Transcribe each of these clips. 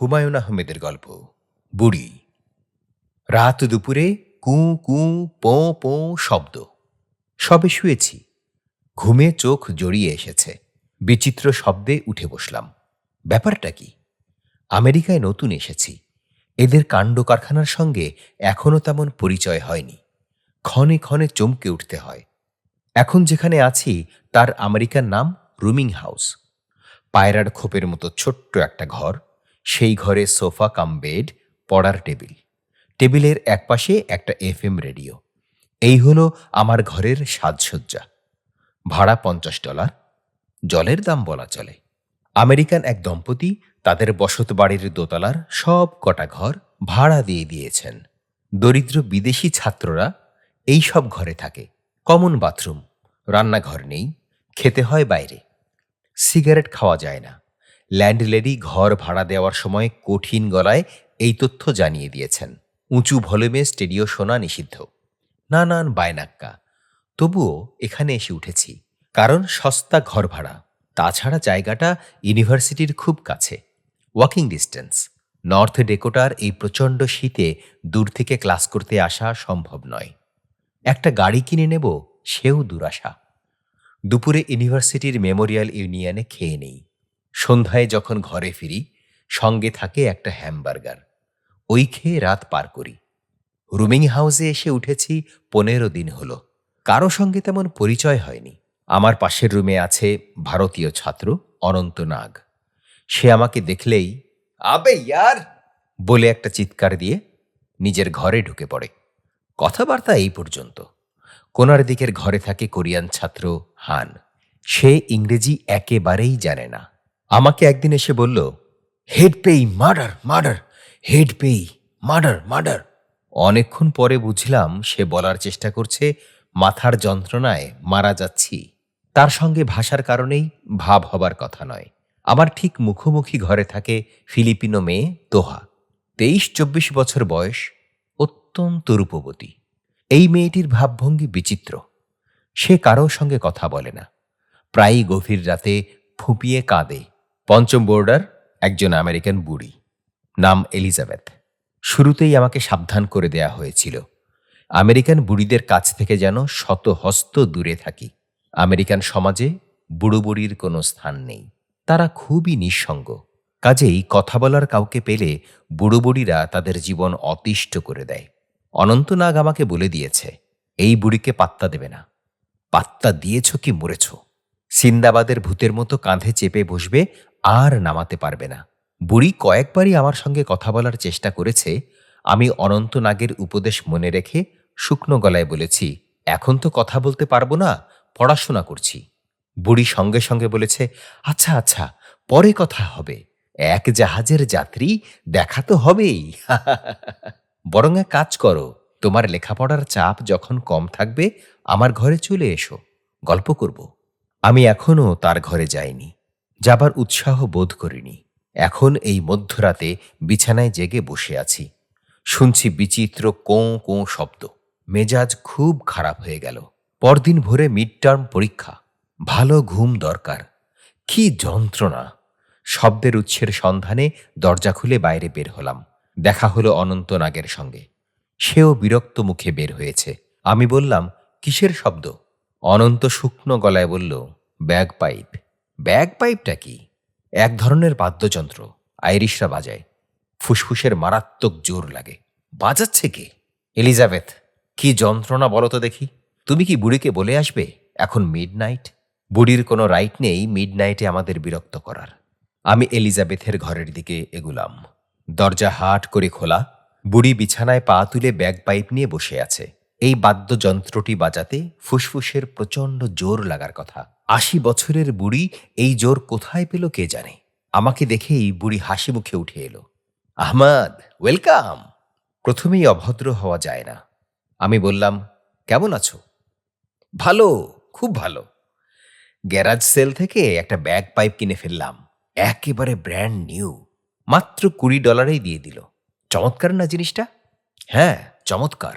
হুমায়ুন আহমেদের গল্প। বুড়ি। রাত দুপুরে কু কু, পো পো শব্দ। সবে শুয়েছি। ঘুমে চোখ জড়িয়ে এসেছে। বিচিত্র শব্দে উঠে বসলাম। ব্যাপারটা কি? আমেরিকায় নতুন এসেছি। এদের কাণ্ড কারখানার সঙ্গে এখনও তেমন পরিচয় হয়নি। ক্ষণে ক্ষণে চমকে উঠতে হয়। এখন যেখানে আছি, তার আমেরিকার নাম রুমিং হাউস। পায়রার খোপের মতো ছোট্ট একটা ঘর। সেই ঘরে সোফা, কাম বেড, পড়ার টেবিল। টেবিলের একপাশে একটা এফএম রেডিও। এই হলো আমার ঘরের সাজসজ্জা। ভাড়া পঞ্চাশ ডলার। জলের দাম বলা চলে। আমেরিকান এক দম্পতি তাদের বসত বাড়ির দোতলার সব কটা ঘর ভাড়া দিয়ে দিয়েছেন। দরিদ্র বিদেশি ছাত্ররা এই সব ঘরে থাকে। কমন বাথরুম, রান্নাঘর নেই, খেতে হয় বাইরে। সিগারেট খাওয়া যায় না। ল্যান্ডলেডি ঘর ভাড়া দেওয়ার সময় কঠিন গলায় এই তথ্য জানিয়ে দিয়েছেন। উঁচু ভলিউমে স্টেডিও শোনা নিষিদ্ধ। নানান বায়নাক্কা। তবুও এখানে এসে উঠেছি, কারণ সস্তা ঘর ভাড়া। তাছাড়া জায়গাটা ইউনিভার্সিটির খুব কাছে। Walking distance. নর্থ ডেকোটার এই প্রচণ্ড শীতে দূর থেকে ক্লাস করতে আসা সম্ভব নয়। একটা গাড়ি কিনে নেব, সেও দুরাশা। দুপুরে ইউনিভার্সিটির মেমোরিয়াল ইউনিয়নে খেয়ে নেই। সন্ধ্যায় যখন ঘরে ফিরি, সঙ্গে থাকে একটা হ্যামবার্গার। ওই খেয়ে রাত পার করি। রুমিং হাউসে এসে উঠেছি, পনেরো দিন হলো। কারও সঙ্গে তেমন পরিচয় হয়নি। আমার পাশের রুমে আছে ভারতীয় ছাত্র অনন্ত নাগ। সে আমাকে দেখলেই, আবে ইয়ার! বলে একটা চিৎকার দিয়ে নিজের ঘরে ঢুকে পড়ে। কথাবার্তা এই পর্যন্ত। কোনার দিকের ঘরে থাকে কোরিয়ান ছাত্র হান। সে ইংরেজি একেবারেই জানে না। আমাকে একদিন এসে বলল, head pay, murder murder, head pay, murder murder. অনেকক্ষণ পরে বুঝলাম সে বলার চেষ্টা করছে, মাথার যন্ত্রণায় মারা যাচ্ছি। তার সঙ্গে ভাষার কারণেই ভাব হবার কথা নয়। আমার ঠিক মুখোমুখি ঘরে থাকে ফিলিপিনো মেয়ে দোহা। তেইশ চব্বিশ বছর বয়স, অত্যন্ত রূপবতী। এই মেয়েটির ভাবভঙ্গি বিচিত্র। সে কারোর সঙ্গে কথা বলে না। প্রায়ই গভীর রাতে ফুপিয়ে কাঁদে। পঞ্চম বোর্ডার একজন আমেরিকান বুড়ি নাম এলিজাবেথ। শুরুতেই আমাকে সাবধান করে দেয়া হয়েছিল। আমেরিকান বুড়িদের কাছ থেকে যেন শত হস্ত দূরে থাকি। আমেরিকান সমাজে বুড়ো বুড়ির কোনো স্থান নেই। তারা খুবই নিঃসঙ্গ। কাজেই কথা বলার কাউকে পেলে বুড়ো বুড়িরা তাদের জীবন অতিষ্ঠ করে দেয়। অনন্তনাগ আমাকে বলে দিয়েছে, এই বুড়িকে পাত্তা দেবে না। পাত্তা দিয়েছ কি মরেছ? সিন্দাবাদের ভূতের মতো কাঁধে চেপে বসবে আর নামাতে পারবে না। বুড়ি কয়েকবারই আমার সঙ্গে কথা বলার চেষ্টা করেছে। আমি অনন্তনাগের উপদেশ মনে রেখে শুকনো গলায় বলেছি, এখন তো কথা বলতে পারব না, পড়াশোনা করছি। বুড়ি সঙ্গে সঙ্গে বলেছে আচ্ছা আচ্ছা পরে কথা হবে। এক জাহাজের যাত্রী দেখা তো হবেই। বরং এক কাজ করো, তোমার লেখাপড়ার চাপ যখন কম থাকবে, আমার ঘরে চলে এসো, গল্প করব। আমি এখনও তার ঘরে যাইনি। যাবার উৎসাহ বোধ করিনি। এখন এই মধ্যরাতে বিছানায় জেগে বসে আছি। শুনছি বিচিত্র কোঁ কোঁ শব্দ। মেজাজ খুব খারাপ হয়ে গেল। পরদিন ভোরে মিড টার্ম পরীক্ষা। ভালো ঘুম দরকার। কি যন্ত্রণা! শব্দের উৎসের সন্ধানে দরজা খুলে বাইরে বের হলাম। দেখা হলো অনন্ত নাগের সঙ্গে। সেও বিরক্ত মুখে বের হয়েছে। আমি বললাম, কিসের শব্দ? অনন্ত শুকনো গলায় বলল, ব্যাগ পাইপ। ব্যাগ পাইপটা কি? এক ধরনের বাদ্যযন্ত্র, আইরিশরা বাজায়। ফুসফুসের মারাত্মক জোর লাগে। বাজাচ্ছে কে? এলিজাবেথ, কি যন্ত্রণা বলো তো দেখি। তুমি কি বুড়িকে বলে আসবে, এখন মিড নাইট বুড়ির কোনো রাইট নেই মিড নাইটে আমাদের বিরক্ত করার। আমি এলিজাবেথের ঘরের দিকে এগুলাম। দরজা হাট করে খোলা, বুড়ি বিছানায় পা তুলে ব্যাগ পাইপ নিয়ে বসে আছে। এই বাদ্যযন্ত্রটি বাজাতে ফুসফুসের প্রচণ্ড জোর লাগার কথা। আশি বছরের বুড়ি এই জোর কোথায় পেল কে জানে? আমাকে দেখেই বুড়ি হাসি মুখে উঠে এলো। আহমদ, ওয়েলকাম। প্রথমেই অভদ্র হওয়া যায় না। আমি বললাম, কেমন আছো? ভালো, খুব ভালো। গ্যারাজ সেল থেকে একটা ব্যাগ পাইপ কিনে ফেললাম। একেবারে ব্র্যান্ড নিউ। মাত্র কুড়ি ডলারেই দিয়ে দিল। চমৎকার না জিনিসটা? হ্যাঁ চমৎকার।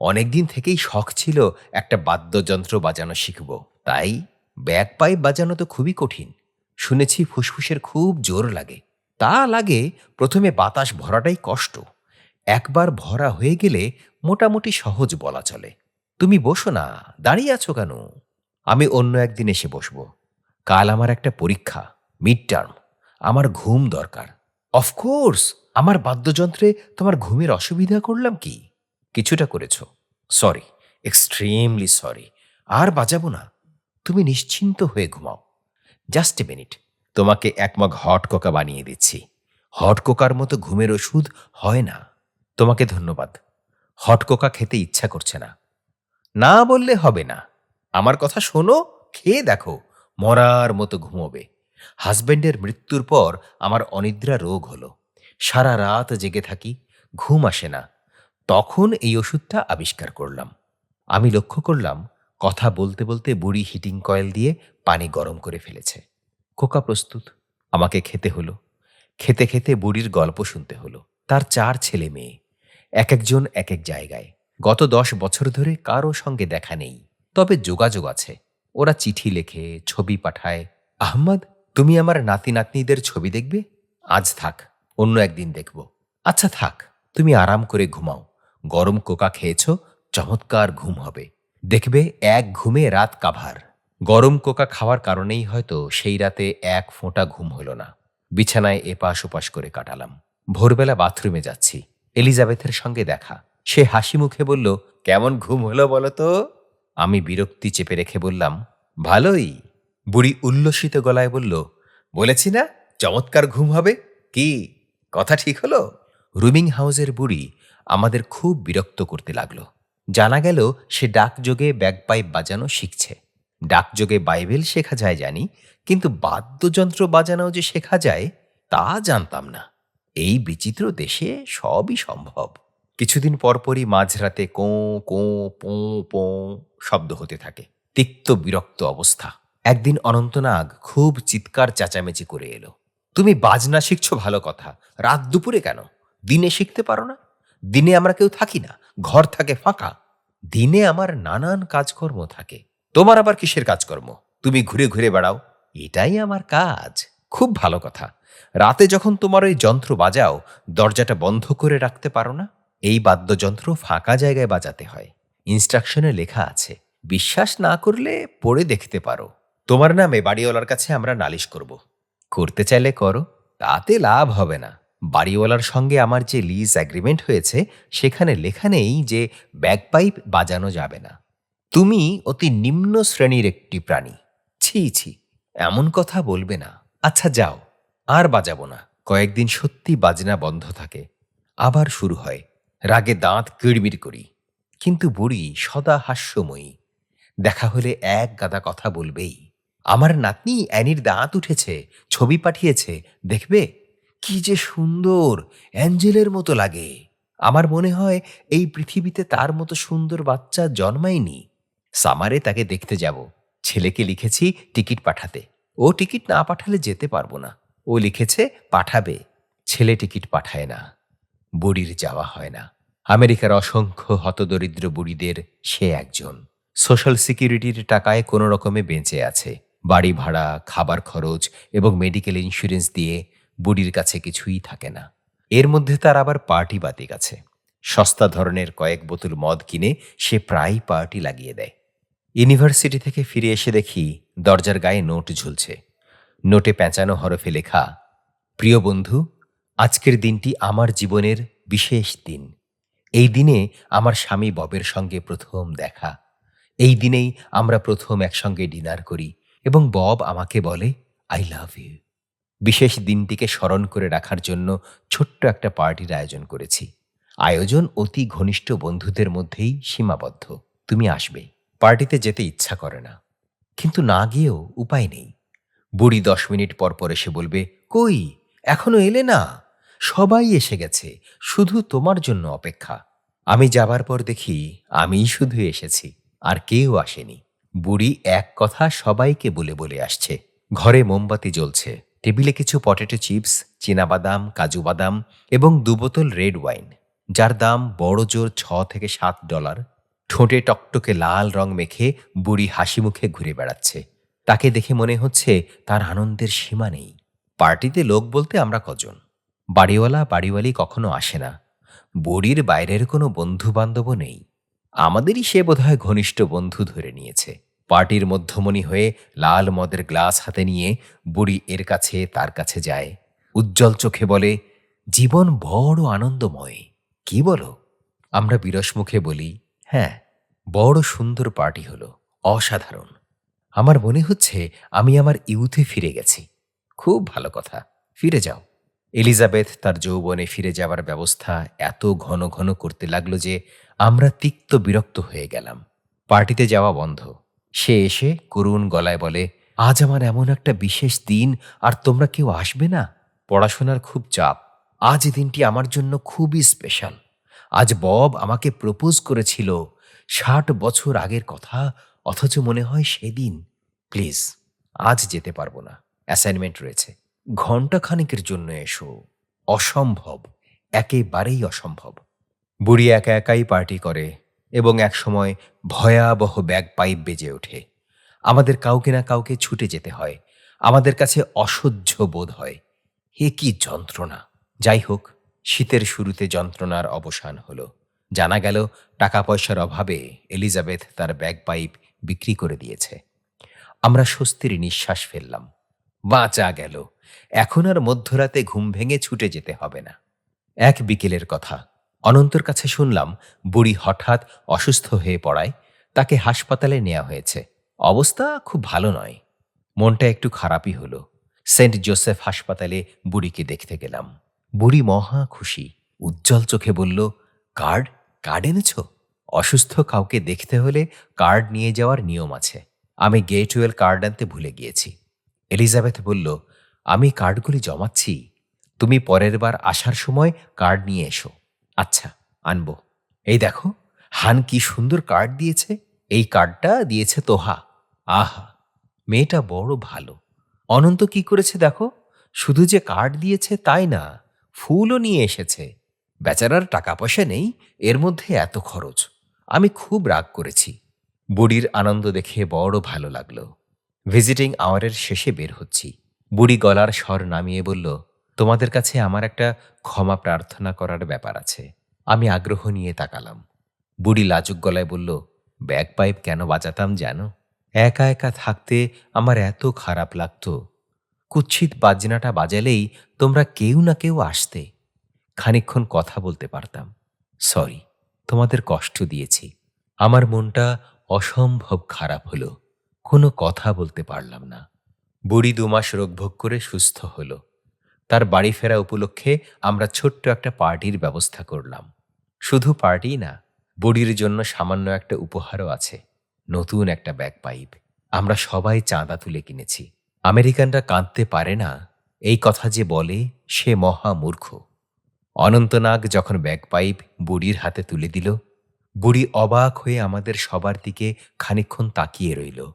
অনেকদিন থেকেই শখ ছিল একটা বাদ্যযন্ত্র বাজানো শিখব। তাই ব্যাগ পাইপ বাজানো তো খুবই কঠিন। শুনেছি ফুসফুসের খুব জোর লাগে। তা লাগে প্রথমে বাতাস ভরাটাই কষ্ট। একবার ভরা হয়ে গেলে মোটামুটি সহজ বলা চলে। তুমি বসো না, দাঁড়িয়ে আছো কেন? আমি অন্য একদিন এসে বসবো। কাল আমার একটা পরীক্ষা মিড টার্ম আমার ঘুম দরকার। অফকোর্স আমার বাদ্যযন্ত্রে তোমার ঘুমের অসুবিধা করলাম কি? কিছুটা করেছ। সরি এক্সট্রিমলি সরি আর বাজাবো না। তুমি নিশ্চিন্ত হয়ে ঘুমাও। জাস্ট এ মিনিট তোমাকে এক মগ হট কোকা বানিয়ে দিচ্ছি। হট কোকার মতো ঘুমের ওষুধ হয় না। তোমাকে ধন্যবাদ। হট কোকা খেতে ইচ্ছা করছে না। না বললে হবে না। আমার কথা শোনো, খেয়ে দেখো। মরার মতো ঘুমোবে। হাজবেন্ডের মৃত্যুর পর আমার অনিদ্রা রোগ হলো। সারা রাত জেগে থাকি, ঘুম আসে না। তখন এই ওষুধটা আবিষ্কার করলাম। আমি লক্ষ্য করলাম কথা বলতে বলতে বুড়ি হিটিং কয়েল দিয়ে পানি গরম করে ফেলেছে। কোকা প্রস্তুত, আমাকে খেতে হলো। খেতে খেতে বুড়ির গল্প শুনতে হলো। তার চার ছেলে মেয়ে, এক একজন এক এক জায়গায়। গত দশ বছর ধরে কারও সঙ্গে দেখা নেই। তবে যোগাযোগ আছে। ওরা চিঠি লেখে, ছবি পাঠায়। আহমদ তুমি আমার নাতি নাতনিদের ছবি দেখবে? আজ থাক, অন্য একদিন দেখব। আচ্ছা থাক, তুমি আরাম করে ঘুমাও। গরম কোকা খেয়েছ, চমৎকার ঘুম হবে। দেখবে এক ঘুমে রাত কাভার। গরম কোকা খাওয়ার কারণেই হয়তো সেই রাতে এক ফোঁটা ঘুম হলো না। বিছানায় এপাশ ওপাশ করে কাটালাম। ভোরবেলা বাথরুমে যাচ্ছি। এলিজাবেথের সঙ্গে দেখা। সে হাসি মুখে বলল, কেমন ঘুম হলো বলো তো? আমি বিরক্তি চেপে রেখে বললাম, ভালোই। বুড়ি উল্লসিত গলায় বলল, বলেছি না, চমৎকার ঘুম হবে? কি, কথা ঠিক হলো? রুমিং হাউসের বুড়ি আমাদের খুব বিরক্ত করতে লাগল। জানা গেল সে ডাকযোগে ব্যাগপাইপ বাজানো শিখছে। ডাকযোগে বাইবেল শেখা যায় জানি, কিন্তু বাদ্যযন্ত্র বাজানো যে শেখা যায়, তা জানতাম না। এই বিচিত্র দেশে সবই সম্ভব। কিছুদিন পরপরই মাঝরাতে কোঁ কোঁ, পোঁ পোঁ শব্দ হতে থাকে। তিক্ত বিরক্ত অবস্থা। একদিন অনন্তনাগ খুব চিৎকার চেঁচামেচি করে এলো। তুমি বাজনা শিখছো ভালো কথা। রাত দুপুরে কেন? দিনে শিখতে পারো না? দিনে আমরা কেউ থাকি না, ঘর থাকে ফাঁকা। দিনে আমার নানান কাজকর্ম থাকে। তোমার আবার কিসের কাজকর্ম? তুমি ঘুরে ঘুরে বেড়াও। এটাই আমার কাজ। খুব ভালো কথা। রাতে যখন তোমার ওই যন্ত্র বাজাও, দরজাটা বন্ধ করে রাখতে পারো না? এই বাদ্যযন্ত্র ফাঁকা জায়গায় বাজাতে হয়। ইনস্ট্রাকশনে লেখা আছে, বিশ্বাস না করলে পড়ে দেখতে পারো। তোমার নামে বাড়িওয়ালার কাছে আমরা নালিশ করব। করতে চাইলে করো, তাতে লাভ হবে না। বাড়িওয়ালার সঙ্গে আমার যে লিজ অ্যাগ্রিমেন্ট হয়েছে, সেখানে লেখা নেই যে ব্যাগপাইপ বাজানো যাবে না। তুমি অতি নিম্ন শ্রেণির একটি প্রাণী। ছি ছি, এমন কথা বলবে না। আচ্ছা যাও, আর বাজাবো না। কয়েকদিন সত্যি বাজনা বন্ধ থাকে। আবার শুরু হয়। রাগে দাঁত কিড়মিড় করি। কিন্তু বুড়ি সদা হাস্যময়ী। দেখা হলে এক গাদা কথা বলবেই। আমার নাতনি অ্যানির দাঁত উঠেছে, ছবি পাঠিয়েছে, দেখবে? কি যে সুন্দর, অ্যাঞ্জেলের মতো লাগে। আমার মনে হয় এই পৃথিবীতে তার মতো সুন্দর বাচ্চা জন্মায়নি। সামারে তাকে দেখতে যাব। ছেলেকে লিখেছি টিকিট পাঠাতে। ও টিকিট না পাঠালে যেতে পারব না। ও লিখেছে, পাঠাবে। ছেলে টিকিট পাঠায় না। বুড়ির যাওয়া হয় না। আমেরিকার অসংখ্য হতদরিদ্র বুড়িদের সে একজন। সোশ্যাল সিকিউরিটির টাকায় কোনো রকমে বেঁচে আছে। বাড়ি ভাড়া, খাবার খরচ এবং মেডিকেল ইন্স্যুরেন্স দিয়ে বুড়ির কাছে কিছুই থাকে না। এর মধ্যে তার আবার পার্টি বাতিক আছে। সস্তা ধরনের কয়েক বোতল মদ কিনে সে প্রায় পার্টি লাগিয়ে দেয়। ইউনিভার্সিটি থেকে ফিরে এসে দেখি দরজার গায়ে নোট ঝুলছে। নোটে পেঁচানো হরফে লেখা, প্রিয় বন্ধু, আজকের দিনটি আমার জীবনের বিশেষ দিন। এই দিনে আমার স্বামী ববের সঙ্গে প্রথম দেখা। এই দিনেই আমরা প্রথম একসঙ্গে ডিনার করি এবং বব আমাকে বলে, আই লাভ ইউ। বিশেষ দিনটিকে স্মরণ করে রাখার জন্য ছোট্ট একটা পার্টির আয়োজন করেছি। আয়োজন অতি ঘনিষ্ঠ বন্ধুদের মধ্যেই সীমাবদ্ধ। তুমি আসবে। পার্টিতে যেতে ইচ্ছা করে না। কিন্তু না গিয়েও উপায় নেই। বুড়ি দশ মিনিট পর পর এসে বলবে, কই, এখনও এলে না? সবাই এসে গেছে। শুধু তোমার জন্য অপেক্ষা। আমি যাবার পর দেখি আমিই শুধু এসেছি, আর কেউ আসেনি। বুড়ি এক কথা সবাইকে বলে বলে আসছে। ঘরে মোমবাতি জ্বলছে। টেবিলে কিছু পটেটো চিপস, চীনাবাদাম, কাজু বাদাম এবং দু বোতল রেড ওয়াইন, যার দাম বড় জোর ছ থেকে সাত ডলার। ঠোঁটে টকটকে লাল রং মেখে বুড়ি হাসি মুখে ঘুরে বেড়াচ্ছে। তাকে দেখে মনে হচ্ছে তার আনন্দের সীমা নেই। পার্টিতে লোক বলতে আমরা কজন? বাড়িওয়ালা বাড়িওয়ালি কখনো আসে না। বুড়ির বাইরের কোনো বন্ধু বান্ধবও নেই। আমাদেরই সে বোধহয় ঘনিষ্ঠ বন্ধু ধরে নিয়েছে। পার্টির মধ্যমণি হয়ে লাল মদের গ্লাস হাতে নিয়ে বুড়ি এর কাছে, তার কাছে যায়। উজ্জ্বল চোখে বলে, জীবন বড় আনন্দময়, কি বলো? আমরা বিরস মুখে বলি হ্যাঁ বড় সুন্দর পার্টি হলো, অসাধারণ। আমার মনে হচ্ছে আমি আমার ইউথে ফিরে গেছি। খুব ভালো কথা, ফিরে যাও। এলিজাবেথ তার যৌবনে ফিরে যাওয়ার ব্যবস্থা এত ঘন ঘন করতে লাগল যে আমরা তিক্ত বিরক্ত হয়ে গেলাম। পার্টিতে যাওয়া বন্ধ। সে এসে করুণ গলায় বলে, আজ আমার এমন একটা বিশেষ দিন, আর তোমরা কেউ আসবে না? পড়াশোনার খুব চাপ। আজ দিনটি আমার জন্য খুবই স্পেশাল। আজ বব আমাকে প্রপোজ করেছিল ষাট বছর আগের কথা, অথচ মনে হয় সেদিন। প্লিজ, আজ যেতে পারব না। অ্যাসাইনমেন্ট রয়েছে। ঘণ্টা খানিকের জন্য এসো। অসম্ভব। একেবারেই অসম্ভব। বুড়ি একা একাই পার্টি করে। এবং একসময় ভয়াবহ ব্যাগ পাইপ বেজে ওঠে। আমাদের কাউকে না কাউকে ছুটে যেতে হয়। আমাদের কাছে অসহ্য বোধ হয়। হে কি যন্ত্রণা! যাই হোক, শীতের শুরুতে যন্ত্রণার অবসান হলো। জানা গেল টাকা পয়সার অভাবে এলিজাবেথ তার ব্যাগ পাইপ বিক্রি করে দিয়েছে। আমরা স্বস্তির নিঃশ্বাস ফেললাম। বাঁচা গেল। এখন আর মধ্যরাতে ঘুম ভেঙে ছুটে যেতে হবে না। এক বিকেলের কথা। অনন্তর কাছে শুনলাম, বুড়ি হঠাৎ অসুস্থ হয়ে পড়ায়, তাকে হাসপাতালে নেওয়া হয়েছে। অবস্থা খুব ভালো নয়। মনটা একটু খারাপই হলো। সেন্ট জোসেফ হাসপাতালে বুড়িকে দেখতে গেলাম। বুড়ি মহা খুশি, উজ্জ্বল চোখে বলল, কার্ড? কার্ড এনেছ? অসুস্থ কাউকে দেখতে হলে কার্ড নিয়ে যাওয়ার নিয়ম আছে। আমি গেটওয়েল কার্ড আনতে ভুলে গিয়েছি। এলিজাবেথ বলল, আমি কার্ডগুলি জমাচ্ছি। তুমি পরের বার আসার সময় কার্ড নিয়ে এসো। আচ্ছা আনব। এই দেখো, হান কি সুন্দর কার্ড দিয়েছে। এই কার্ডটা দিয়েছে তোহা। আহা, মেয়েটা বড় ভালো। অনন্ত কি করেছে দেখো? শুধু যে কার্ড দিয়েছে তাই না, ফুলও নিয়ে এসেছে। বেচারার টাকা পয়সা নেই, এর মধ্যে এত খরচ। আমি খুব রাগ করেছি। বুড়ির আনন্দ দেখে বড় ভালো লাগল। ভিজিটিং আওয়ারের শেষে বের হচ্ছি। বুড়ি গলার স্বর নামিয়ে বলল তোমাদের কাছে আমার একটা ক্ষমা প্রার্থনা করার ব্যাপার আছে। আমি আগ্রহ নিয়ে তাকালাম। বুড়ি লাজুক গলায় বলল, ব্যাগ পাইপ কেন বাজাতাম জানো? একা একা থাকতে আমার এত খারাপ লাগতো। কুৎসিত বাজনাটা বাজালেই তোমরা কেউ না কেউ আসতে। খানিকক্ষণ কথা বলতে পারতাম। সরি, তোমাদের কষ্ট দিয়েছি। আমার মনটা অসম্ভব খারাপ হলো। কোনো কথা বলতে পারলাম না। বুড়ি দুমাস রোগভোগ করে সুস্থ হলো। তার বাড়ি ফেরা উপলক্ষে আমরা ছোট্ট একটা পার্টির ব্যবস্থা করলাম। শুধু পার্টি না, বুড়ির জন্য সামান্য একটা উপহারও আছে, নতুন একটা ব্যাগ পাইপ আমরা সবাই চাঁদা তুলে কিনেছি। আমেরিকানরা কাঁদতে পারে না, এই কথা যে বলে সে মহা মূর্খ। অনন্তনাগ যখন ব্যাগ পাইপ বুড়ির হাতে তুলে দিল, বুড়ি অবাক হয়ে আমাদের সবার দিকে খানিকক্ষণ তাকিয়ে রইল।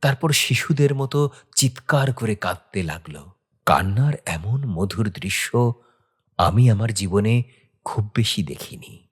তারপর শিশুদের মতো চিৎকার করে কাঁদতে লাগল। কান্নার এমন মধুর দৃশ্য আমি আমার জীবনে খুব বেশি দেখিনি।